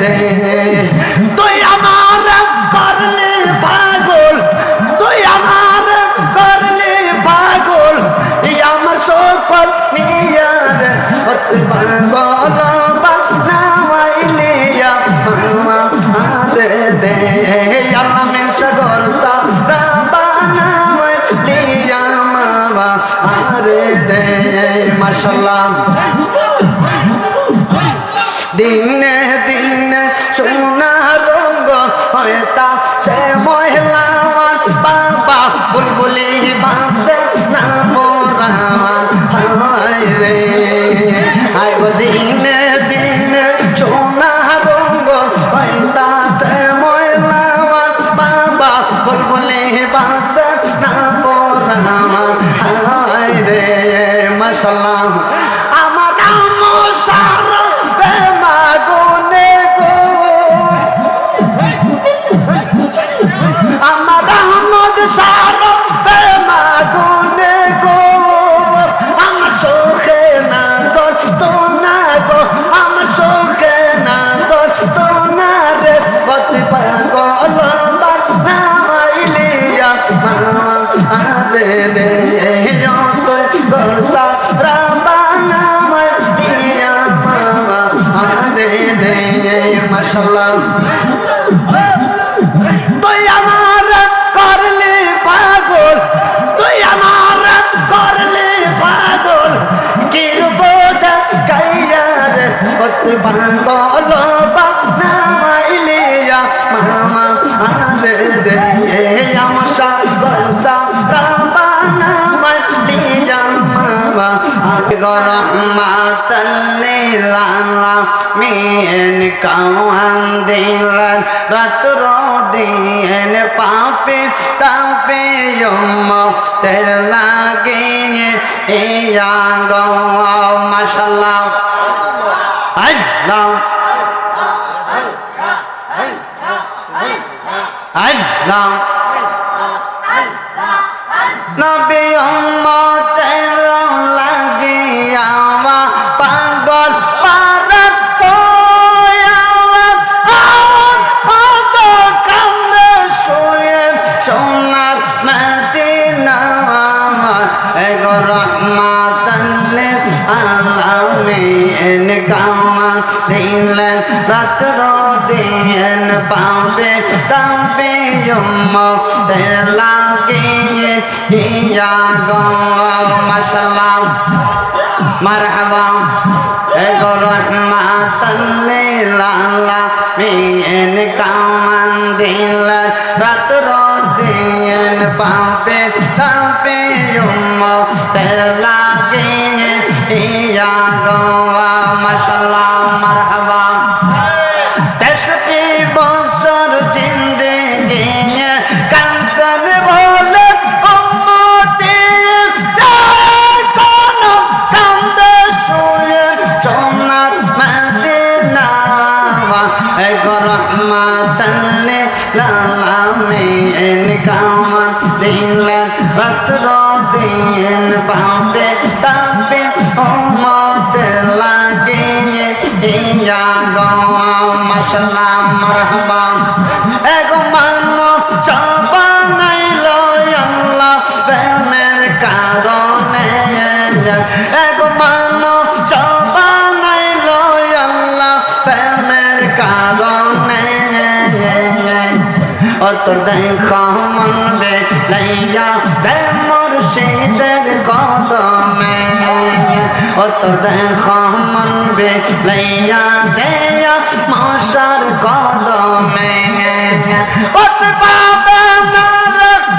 রে তুই আমার করলে পাগল, তুই আমার করলে পাগল, এই আমার সকল নিয়ার তুই পাগল দে। আল্লাহ মিন দে। দিনে Yeah. গরমাতলিলামিন কাওয়ান দিলান রাত্র দিন পাপে তাপে তের লাগে ইয়া গো মাশাল্লাহ আল্লাহ আল্লাহ নবী উম্মতের রাত্র দিন পাবে, তবে লাগিয়ে ইয়া গো মাশাল্লাহ মারহাবা। এগো রহমাতাল লিল আলামিন কামান দিলেন রাত্র দিন পাবে। মারহাবা এগো মানো চাবানাইল আল্লাহ, প্রেমের কারণে। এগো মানো চাবানাইল আল্লাহ, প্রেমের কারণে। ও তোর দেখ মন্দে লাইয়া দে মুর্শিদের কদমে। ও তোর দেখ মন্দে লাইয়া দেয়া ওতে পাবে নর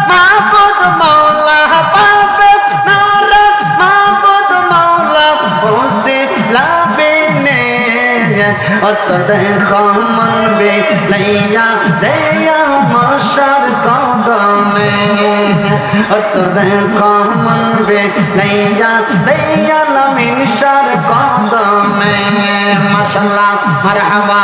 মাহবুদ মৌলা পাবে নর মাহবুদ মৌলা বসে লাবিনে অত দেখ মনবে লাইয়া দেয়া মশার কদমে। অত দেখ মনবে লাইয়া দেয়া লামিন সার কদমে। মাশাল্লাহ মারহাবা।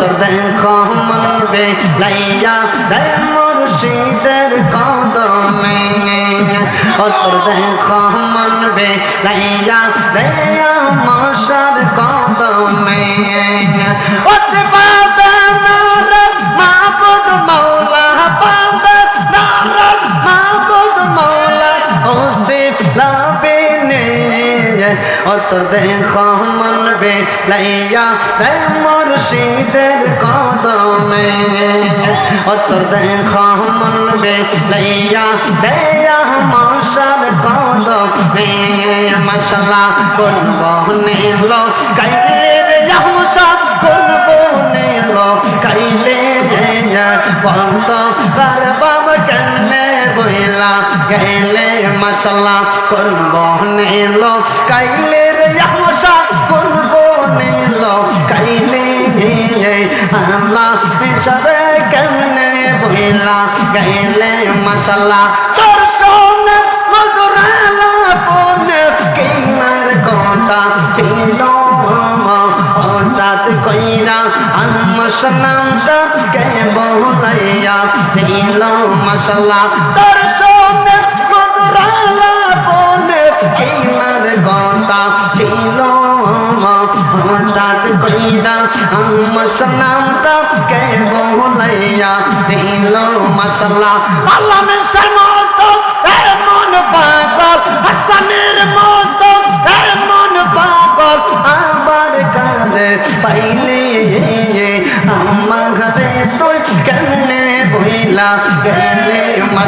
অতর দেখো মনবে লাইয়া দে মুর্শিদের কদমে। অতর দেখো মনবে লাইয়া দে মশার কদমে। ওতে পাবে নার মাবুদ মৌলা, পাবে নার মাবুদ মৌলা লাবে নে অতর দেখো মনবে লাইয়া দে মুর্শিদের কদমে। অতর দেখো মনবে লাইয়া দে মশার কদমে। মশলা কোন বহনিল কাইলে রে মশা কোন বহনিল কাইলে ভক্ত কার বাবা কেমনে বইলা গেলে মশলা কোন বহনিল কাইলে রে মশা কোন বহনিল কাইলে আল্লাহ মিশরে কেমনে বইলা? গেলে মশলা তোর সোনে মশলা তোর মধুরালা বনে কিনার কথা ছিল হঠাৎ কইরা আমার নামটা কে বলাইয়া দিল মশলা আল্লাহ মিশর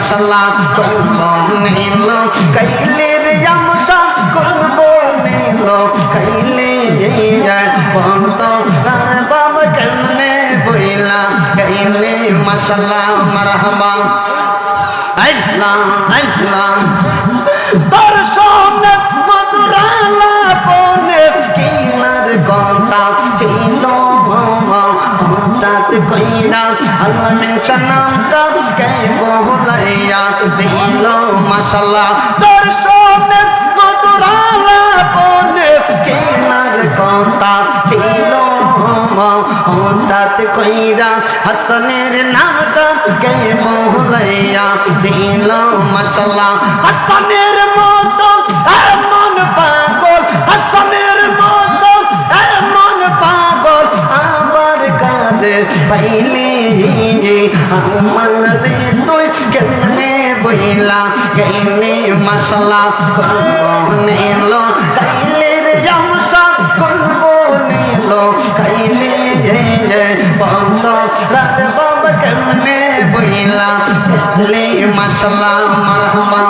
মশলা করব নিল কাইলে রে আমসা করব নিল ভক্ত রার বাবা কেমনে বইলা গেলে মশলা মারহাবা। আল্লাহ আল্লাহ। তোর সামনে কইরা আল্লাহ মেনশন নামটা কে বহলাইয়া দিল মাশাল্লাহ তোর সামনে মধুরালা বনে কিনার কথা ছিল। হঠাৎ কইরা হাসনের নামটা কে বহলাইয়া দিল মশলা হাসনের মতো এমন পাগল হাসনের কালে পাইলে, আমারে তুই কেমনে বইলা? গেলে মশলা নিল? কাইলে রে আমসা করব নিল? কাইলে বন্ধ রাত বাবা কেমনে বইলা? গেলে মশলা মারহামা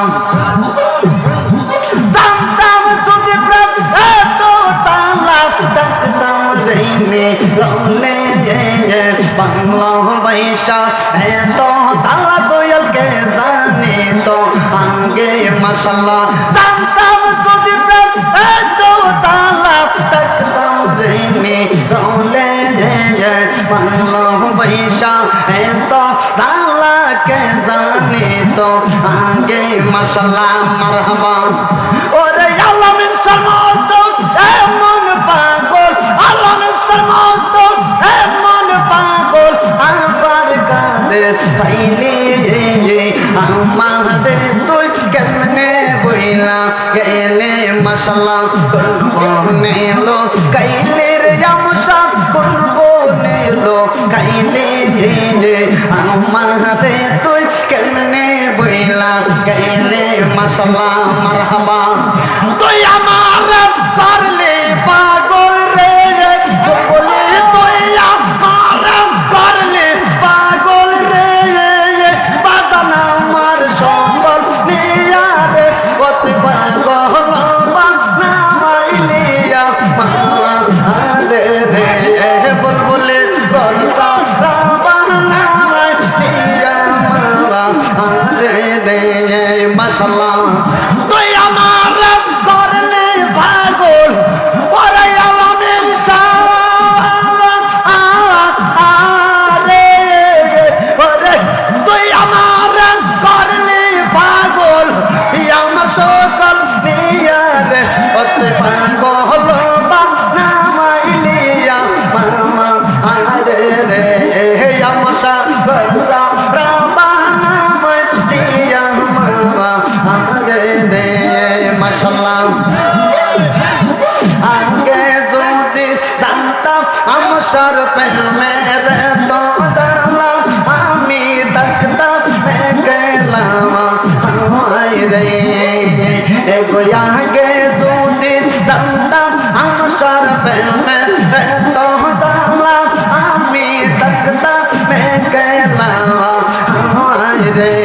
বাংলা বৈশা এত সালা দয়ালকে জানে তো আগে দাম দাম যদি প্রেম এত সালা দেখতাম রেনে, রলে বাংলা বৈশা এত সালা কে জানে তো আগে মশলা মারহাবা। ওরে আলমের সমত এমন পাগল আলমের সমত কাঁদে পাইলে আমাদের তুই কেমনে বইলা? গেলে মশলা করব নেলো। কাইলে রে আমসা করব নেলো। কাইলে আমাদের তুই কেমনে বইলা? গেলে মশলা মারহাবা। মাশাল্লাহ তুই আমার রাজ করলে পাগল, ওরে আলামের আরে, ওরে, তুই আমার রাজ করলে পাগল আমার সকল নিয়ারে ওতে পাগল বানাইলিয়া মামা, আরে রে আমার সাথে এগো আগে যদি জানতাম আমসার প্রেমের তো জানলাম আমি থাকতাম গেলাম হায় রে,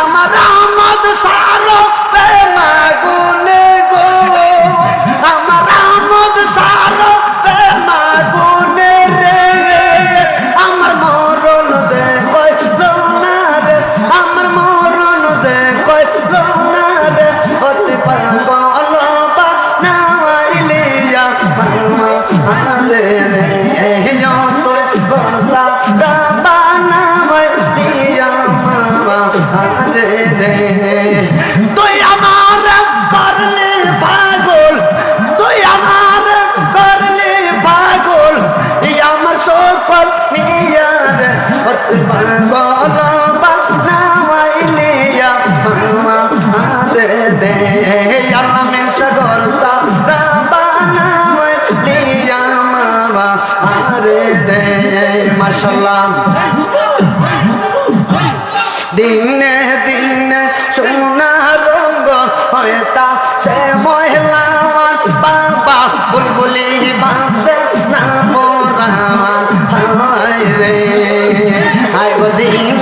আমার আমদ সারো প্রেমা গুনে গো। আমার আমদ সারো প্রেমা গুনে রে। আমার মরণ যে কই না রে আমার মরণ যে কই আরে মাশাল্লাহ দিনে দিনে সোনা রঙ হয়তা সে মহিলা আমার বাবা, বুলবুলি বাসে না পরামান হায় রে, হায় দিনে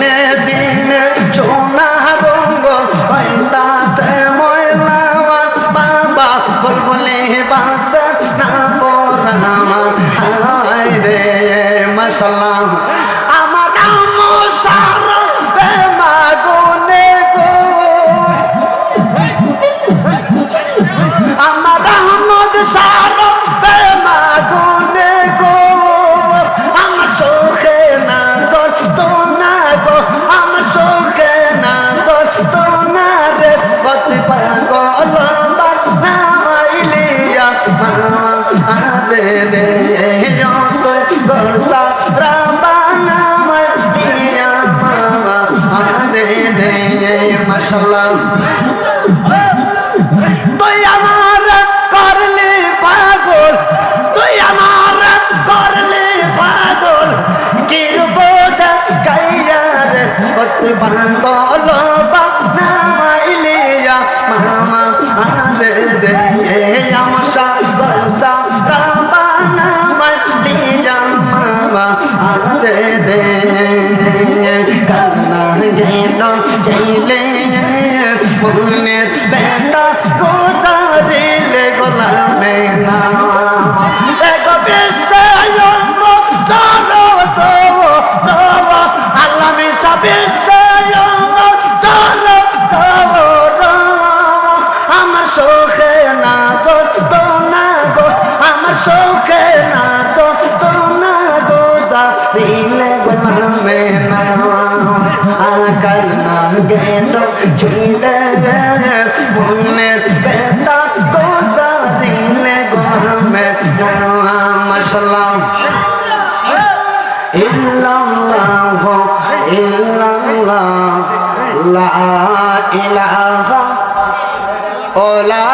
মাশাল্লাহ পাগল নামাইলিয়া, মামা আরে রে আমার সাগর সারা বানামাইলিয়া মামা আরে রে করনা গেল গেলে, মনের বেতা গোজারিলে গোলামে না এক বিষয় জানো সব আল্লাহ বিষয় গেল ছিলে মনের বেতা গোজারিলে গোলামে না মাশাল্লাহ ইল্লাল্লাহ ইল্লাল্লাহ লা ইলাহা ওলা